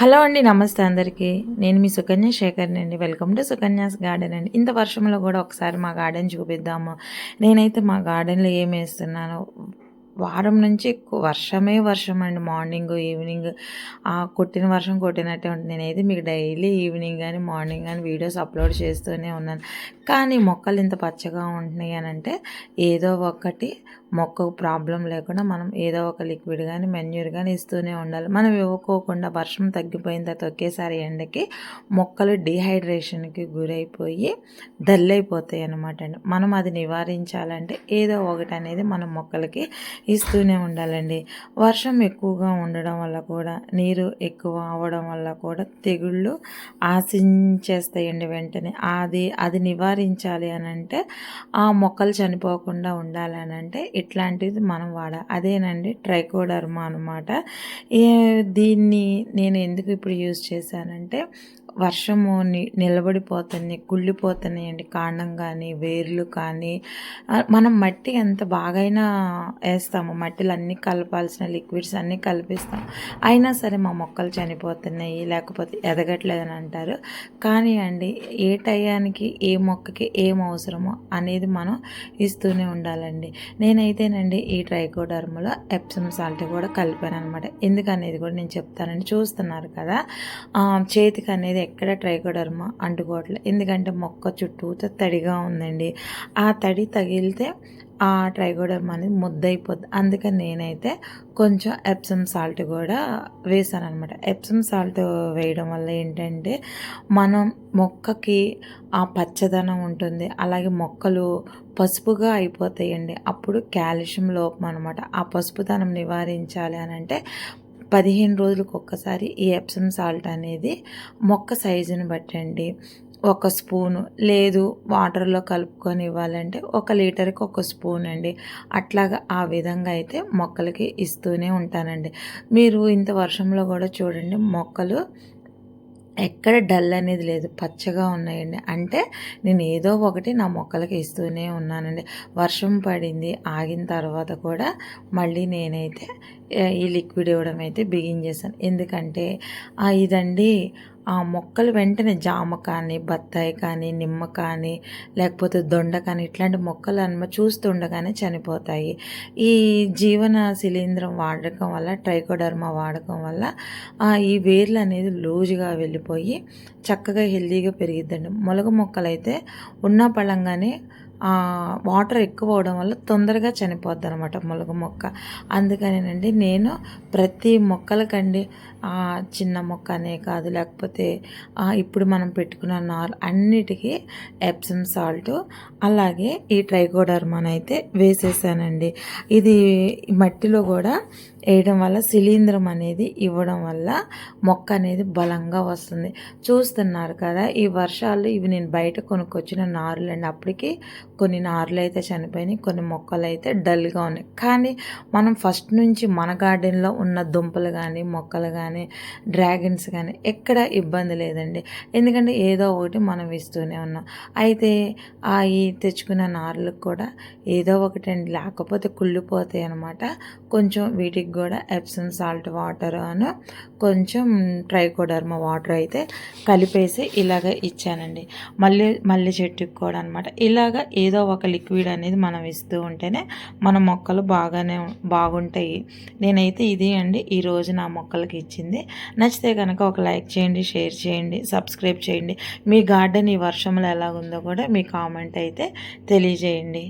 Hello అండి నమస్తే అందరికీ. నేను మీ సుకన్య శేఖర్ అండి. వెల్కమ్ టు సుకన్యాస్ గార్డెన్ అండి. ఇంత వర్షంలో కూడా ఒకసారి మా గార్డెన్ చూపిద్దాము. నేనైతే మా గార్డెన్లో ఏం వేస్తున్నాను వారం నుంచి ఎక్కువ వర్షమే వర్షం అండి. మార్నింగ్ ఈవినింగ్ ఆ కొట్టిన వర్షం కొట్టినట్టే ఉంటుంది. నేనైతే మీకు డైలీ ఈవినింగ్ కానీ మార్నింగ్ కానీ వీడియోస్ అప్లోడ్ చేస్తూనే ఉన్నాను. కానీ మొక్కలు ఇంత పచ్చగా ఉంటున్నాయి అని అంటే ఏదో ఒకటి మొక్కకు ప్రాబ్లం లేకుండా మనం ఏదో ఒక లిక్విడ్ కానీ మెన్యూర్ కానీ ఇస్తూనే ఉండాలి. మనం ఇవ్వకోకుండా వర్షం తగ్గిపోయిన తర్వాత ఒకేసారి ఎండకి మొక్కలు డిహైడ్రేషన్కి గురైపోయి డల్ అయిపోతాయి అన్నమాట అండి. మనం అది నివారించాలంటే ఏదో ఒకటి అనేది మనం మొక్కలకి ఇస్తూనే ఉండాలండి. వర్షం ఎక్కువగా ఉండడం వల్ల కూడా నీరు ఎక్కువ అవ్వడం వల్ల కూడా తెగుళ్ళు ఆశించేస్తాయండి వెంటనే. అది అది నివారించాలి అని అంటే ఆ మొక్కలు చనిపోకుండా ఉండాలని అంటే ఇట్లాంటిది మనం వాడాలి అదేనండి ట్రైకోడర్మా అనమాట దీన్ని నేను ఎందుకు ఇప్పుడు యూజ్ చేశానంటే వర్షము నిలబడిపోతున్నాయి కుళ్ళిపోతున్నాయండి కాండం కానీ వేర్లు కానీ. మనం మట్టి ఎంత బాగైనా వేస్తాము మట్టిలో అన్నీ కలపాల్సిన లిక్విడ్స్ అన్నీ కలిపిస్తాం. అయినా సరే మా మొక్కలు చనిపోతున్నాయి లేకపోతే ఎదగట్లేదని అంటారు. కానీ అండి ఏ టయానికి ఏ మొక్కకి ఏం అవసరమో అనేది మనం ఇస్తూనే ఉండాలండి. నేనైతేనండి ఈ ట్రైకోడర్మలో ఎప్సమ్ సాల్ట్ కూడా కలిపాను అనమాట ఎందుకనేది కూడా నేను చెప్తానండి. చూస్తున్నారు కదా చేతికి అనేది ఎక్కడ ట్రైకోడర్మ అంటుకోవట్లేదు ఎందుకంటే మొక్క చుట్టూతో తడిగా ఉందండి. ఆ తడి తగిలితే ఆ ట్రైకోడర్మా అనేది ముద్దయిపోద్ది. అందుకని నేనైతే కొంచెం ఎప్సమ్ సాల్ట్ కూడా వేసాను అనమాట ఎప్సమ్ సాల్ట్ వేయడం వల్ల ఏంటంటే మనం మొక్కకి ఆ పచ్చదనం ఉంటుంది. అలాగే మొక్కలు పసుపుగా అయిపోతాయండి. అప్పుడు కాల్షియం లోపం అనమాట ఆ పసుపుదనం నివారించాలి అని అంటే పదిహేను రోజులకు ఒక్కసారి ఈ ఎప్సమ్ సాల్ట్ అనేది మొక్క సైజుని బట్టండి. ఒక స్పూను. లేదు వాటర్లో కలుపుకొని ఇవ్వాలంటే ఒక లీటర్కి ఒక స్పూన్ అండి అట్లాగా ఆ విధంగా అయితే మొక్కలకి ఇస్తూనే ఉంటానండి. మీరు ఇంత వర్షంలో కూడా చూడండి మొక్కలు ఎక్కడ డల్ అనేది లేదు పచ్చగా ఉన్నాయండి. అంటే నేను ఏదో ఒకటి నా మొక్కలకి ఇస్తూనే ఉన్నానండి. వర్షం పడింది ఆగిన తర్వాత కూడా మళ్ళీ నేనైతే ఈ లిక్విడ్ ఇవ్వడం అయితే బిగిన్ చేశాను. ఎందుకంటే ఇదండి ఆ మొక్కలు వెంటనే జామ కానీ బత్తాయి కానీ నిమ్మ కానీ లేకపోతే దొండ కానీ ఇట్లాంటి మొక్కలు అన్న చూస్తుండగానే చనిపోతాయి. ఈ జీవన శిలీంద్రం వాడకం వల్ల ట్రైకోడర్మా వాడకం వల్ల ఈ వేర్లు అనేది లూజుగా వెళ్ళిపోయి చక్కగా హెల్దీగా పెరిగిద్దండి. మొలక మొక్కలు అయితే ఉన్న పళంగానే వాటర్ ఎక్కువ అవడం వల్ల తొందరగా చనిపోద్ది అనమాట మొలగ మొక్క. అందుకనేనండి నేను ప్రతి మొక్కలకండి చిన్న మొక్క అనే కాదు లేకపోతే ఇప్పుడు మనం పెట్టుకున్న నార్ అన్నిటికీ ఎప్సమ్ సాల్ట్ అలాగే ఈ ట్రైకోడర్మాన్ అయితే వేసేసానండి. ఇది మట్టిలో కూడా వేయడం వల్ల శిలీంద్రం అనేది ఇవ్వడం వల్ల మొక్క అనేది బలంగా వస్తుంది. చూస్తున్నారు కదా ఈ వర్షాలు ఇవి నేను బయట కొనుక్కొచ్చిన నారులు అండి. అప్పటికి కొన్ని నారులు అయితే చనిపోయినాయి కొన్ని మొక్కలు అయితే డల్గా ఉన్నాయి. కానీ మనం ఫస్ట్ నుంచి మన గార్డెన్లో ఉన్న దుంపలు కానీ మొక్కలు కానీ డ్రాగన్స్ కానీ ఎక్కడ ఇబ్బంది లేదండి. ఎందుకంటే ఏదో ఒకటి మనం ఇస్తూనే ఉన్నాం. అయితే ఆ ఈ తెచ్చుకున్న నారులకు కూడా ఏదో ఒకటి అండి లేకపోతే కుళ్ళిపోతాయి అనమాట కొంచెం వీటికి కూడా ఎప్సన్ సాల్ట్ వాటర్ అను కొంచెం ట్రైకోడర్మా వాటర్ అయితే కలిపేసి ఇలాగ ఇచ్చానండి. మళ్ళీ మళ్ళీ చెట్టుకి కూడా అనమాట ఇలాగ ఏదో ఒక లిక్విడ్ అనేది మనం ఇస్తూ ఉంటేనే మన మొక్కలు బాగానే బాగుంటాయి. నేనైతే ఇది అండి ఈరోజు నా మొక్కలకి ఇచ్చింది. నచ్చితే కనుక ఒక లైక్ చేయండి షేర్ చేయండి సబ్స్క్రైబ్ చేయండి. మీ గార్డెన్ ఈ వర్షంలో ఎలాగుందో కూడా మీ కామెంట్ అయితే తెలియజేయండి.